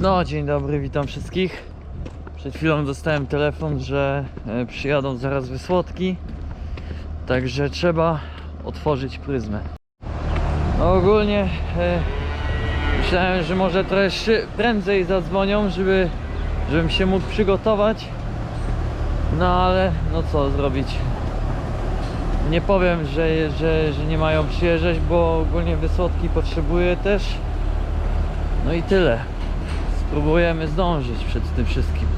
No, dzień dobry, witam wszystkich. Przed chwilą dostałem telefon, że e, przyjadą zaraz wysłodki. Także trzeba otworzyć pryzmę. No, ogólnie e, myślałem, że może trochę prędzej zadzwonią, żeby, żebym się mógł przygotować. No ale no co zrobić? Nie powiem, że, że, że nie mają przyjeżdżać, bo ogólnie wysłodki potrzebuję też. No i tyle. Spróbujemy zdążyć przed tym wszystkim.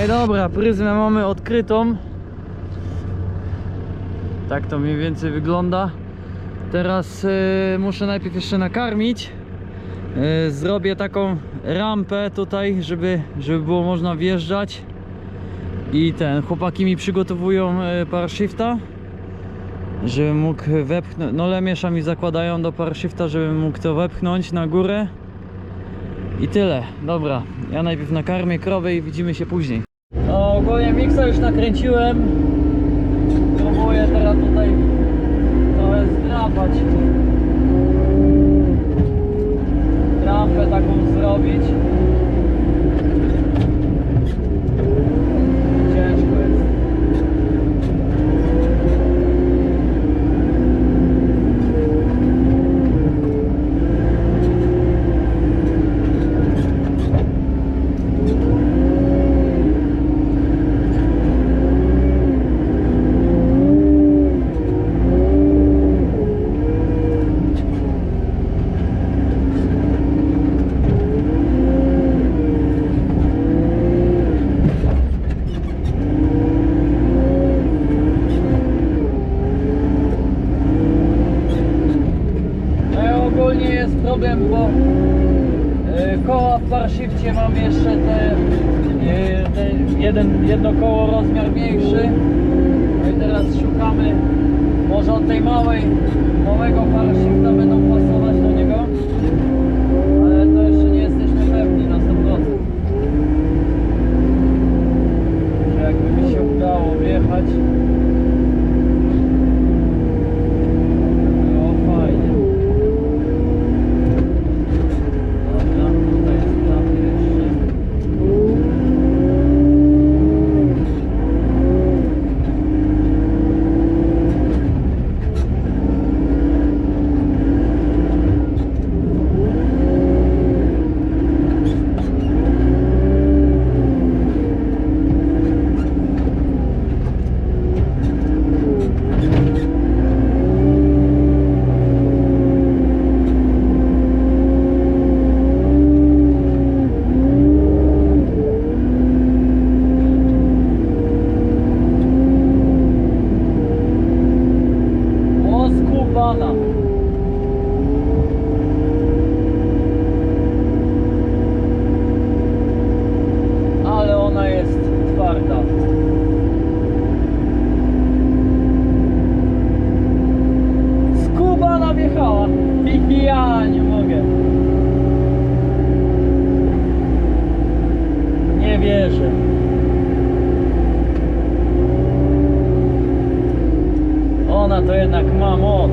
Ej dobra, pryzmę mamy odkrytą. Tak to mniej więcej wygląda. Teraz y, muszę najpierw jeszcze nakarmić. Y, zrobię taką rampę tutaj, żeby, żeby było można wjeżdżać. I ten, chłopaki mi przygotowują y, parashifta. Żebym mógł wepchnąć, no lemiesze mi zakładają do parashifta, żebym mógł to wepchnąć na górę. I tyle, dobra. Ja najpierw nakarmię krowę i widzimy się później. No ogólnie miksa już nakręciłem. Próbuję teraz tutaj trochę zdrapać. Rampę taką zrobić. Tej małej, małego parshifta będą pasować do niego. Ale to jeszcze nie jesteśmy pewni na 100%. Że jakby mi się udało wjechać. to Było fajnie. Dobra, tutaj jest prawie jeszcze. O, skubana. Ale ona jest twarda. Skubana wjechała. Ja nie mogę. Nie wierzę. Ona to jednak ma moc.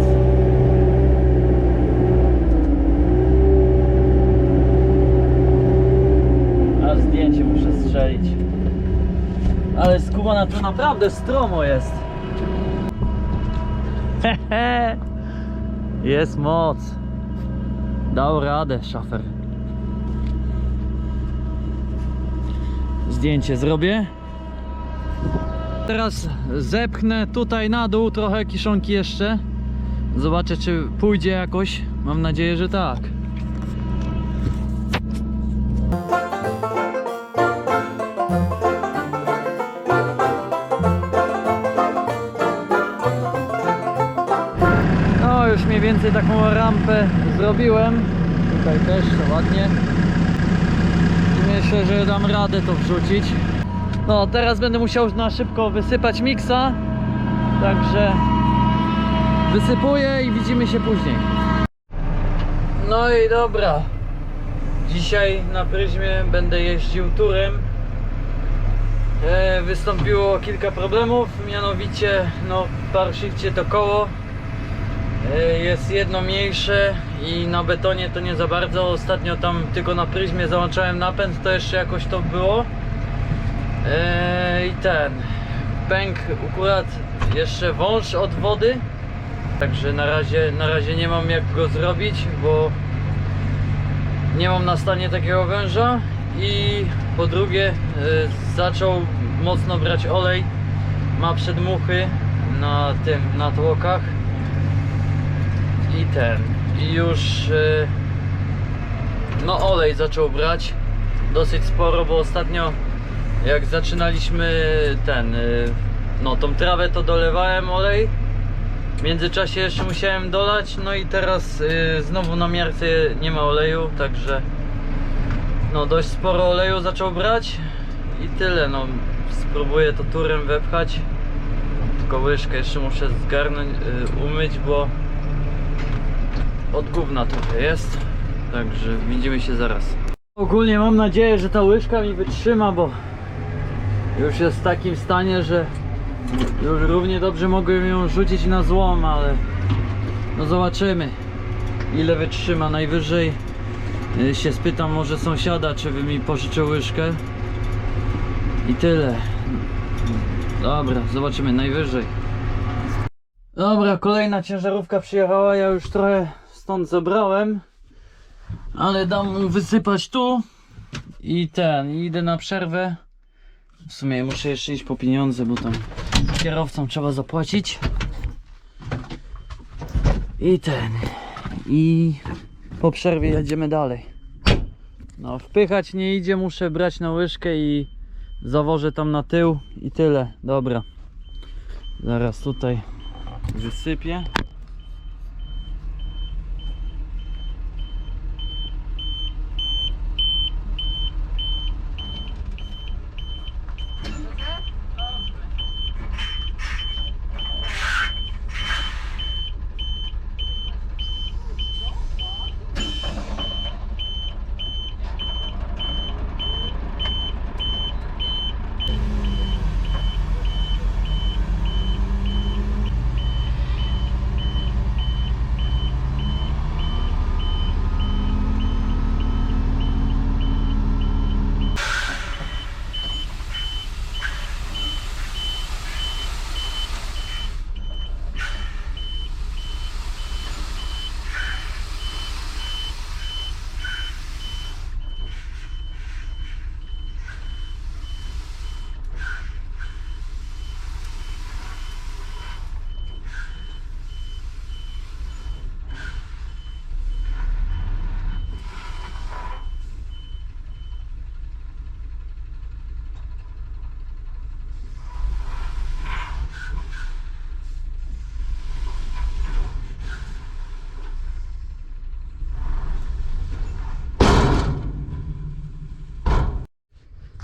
A zdjęcie muszę strzelić. Ale skubana to naprawdę stromo jest. Jest moc. Dał radę, szafer. Zdjęcie zrobię. Teraz zepchnę tutaj na dół trochę kiszonki jeszcze. Zobaczę czy pójdzie jakoś. Mam nadzieję, że tak. Więcej taką rampę zrobiłem. Tutaj też to ładnie. I myślę, że dam radę to wrzucić. No, teraz będę musiał na szybko wysypać miksa. Także wysypuję i widzimy się później. No i dobra. Dzisiaj na pryzmie będę jeździł turem. E, wystąpiło kilka problemów, mianowicie no w parshifcie to koło jest jedno mniejsze i na betonie to nie za bardzo. Ostatnio tam tylko na pryzmie załączałem napęd, to jeszcze jakoś to było. Eee, I ten pęk akurat jeszcze wąż od wody. Także na razie, na razie nie mam jak go zrobić, bo nie mam na stanie takiego węża. I po drugie e, zaczął mocno brać olej. Ma przedmuchy na tym, na tłokach. I ten. I już e, no olej zaczął brać dosyć sporo, bo ostatnio jak zaczynaliśmy ten, y, no tą trawę to dolewałem olej. W międzyczasie jeszcze musiałem dolać, no i teraz y, znowu na miarce nie ma oleju, także no dość sporo oleju zaczął brać i tyle, no spróbuję to turem wepchać. Tylko łyżkę jeszcze muszę zgarnąć, y, umyć, bo od gówna trochę jest. Także widzimy się zaraz. Ogólnie mam nadzieję, że ta łyżka mi wytrzyma, bo już jest w takim stanie, że już równie dobrze mogłem ją rzucić na złom, ale no zobaczymy ile wytrzyma. Najwyżej y, się spytam może sąsiada, czy by mi pożyczył łyżkę i tyle. Dobra, zobaczymy najwyżej. Dobra, kolejna ciężarówka przyjechała, ja już trochę stąd zabrałem, ale dam mu wysypać tu i ten, idę na przerwę. W sumie muszę jeszcze iść po pieniądze, bo tam kierowcom trzeba zapłacić. I ten. I po przerwie jedziemy dalej. No, wpychać nie idzie, muszę brać na łyżkę i zawożę tam na tył i tyle. Dobra. Zaraz tutaj wysypię.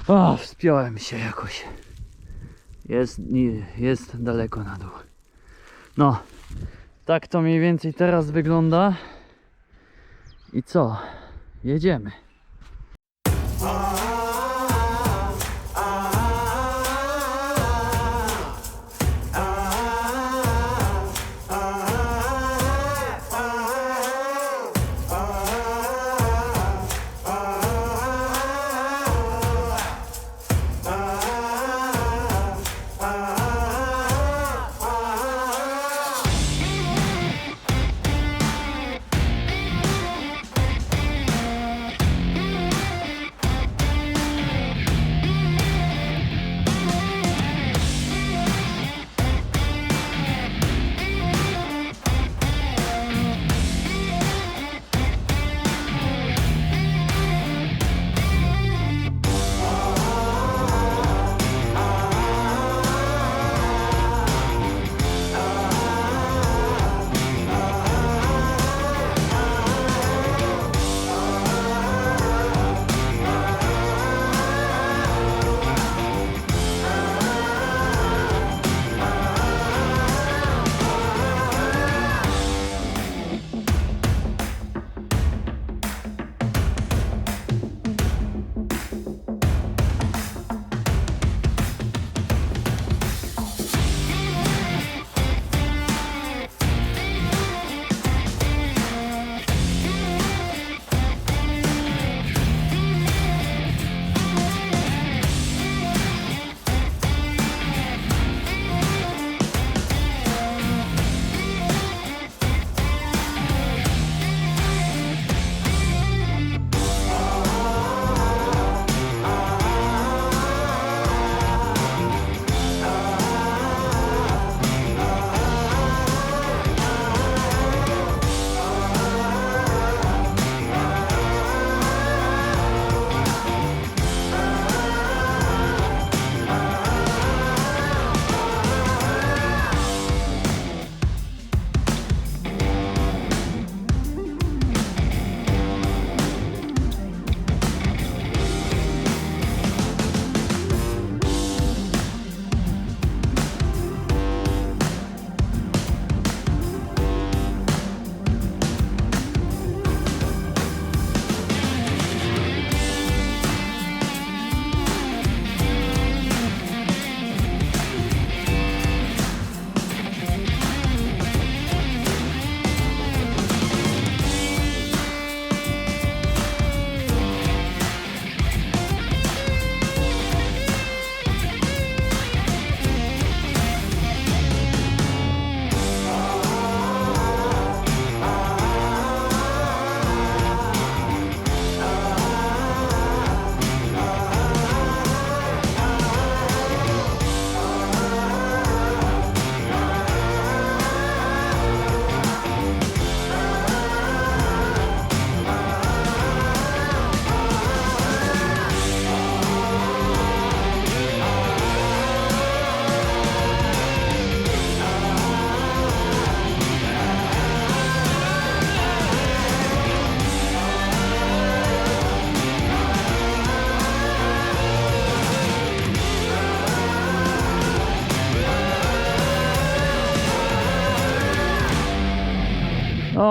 O, wspiąłem się jakoś. Jest, nie, jest daleko na dół. No, tak to mniej więcej teraz wygląda. I co? Jedziemy.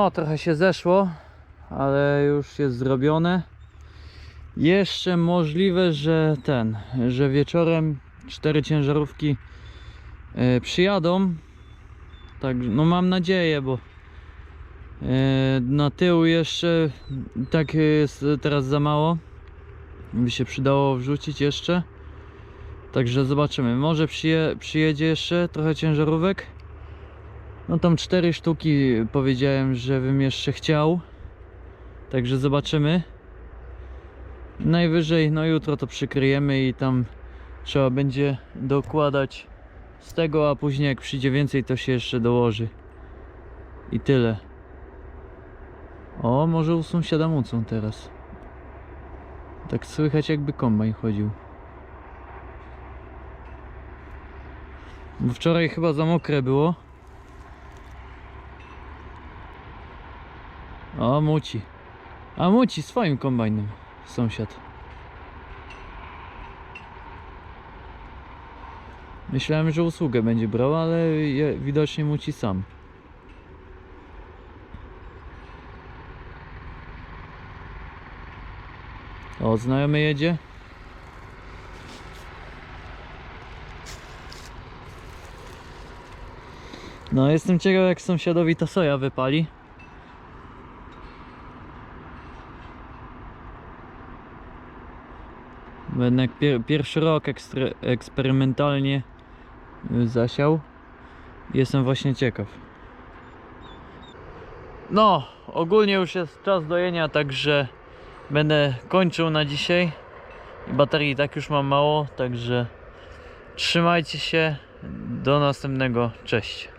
No, trochę się zeszło, ale już jest zrobione. Jeszcze możliwe, że ten, że wieczorem cztery ciężarówki e, przyjadą. Tak, no mam nadzieję, bo e, na tył jeszcze tak jest teraz za mało. By się przydało wrzucić jeszcze. Także zobaczymy. Może przyje, przyjedzie jeszcze trochę ciężarówek. No tam cztery sztuki powiedziałem, że bym jeszcze chciał. Także zobaczymy. Najwyżej, no jutro to przykryjemy i tam trzeba będzie dokładać z tego, a później jak przyjdzie więcej, to się jeszcze dołoży. I tyle. O, może u sąsiada mucą teraz. Tak słychać jakby kombajn chodził. Bo wczoraj chyba za mokre było. O, muci. A muci swoim kombajnem sąsiad. Myślałem, że usługę będzie brał, ale widocznie muci sam. O, znajomy jedzie. No, jestem ciekaw, jak sąsiadowi ta soja wypali. Bo Jednak pier pierwszy rok eksperymentalnie y, zasiał. Jestem właśnie ciekaw. No, ogólnie już jest czas dojenia, także będę kończył na dzisiaj. Baterii tak już mam mało, także trzymajcie się. Do następnego. Cześć.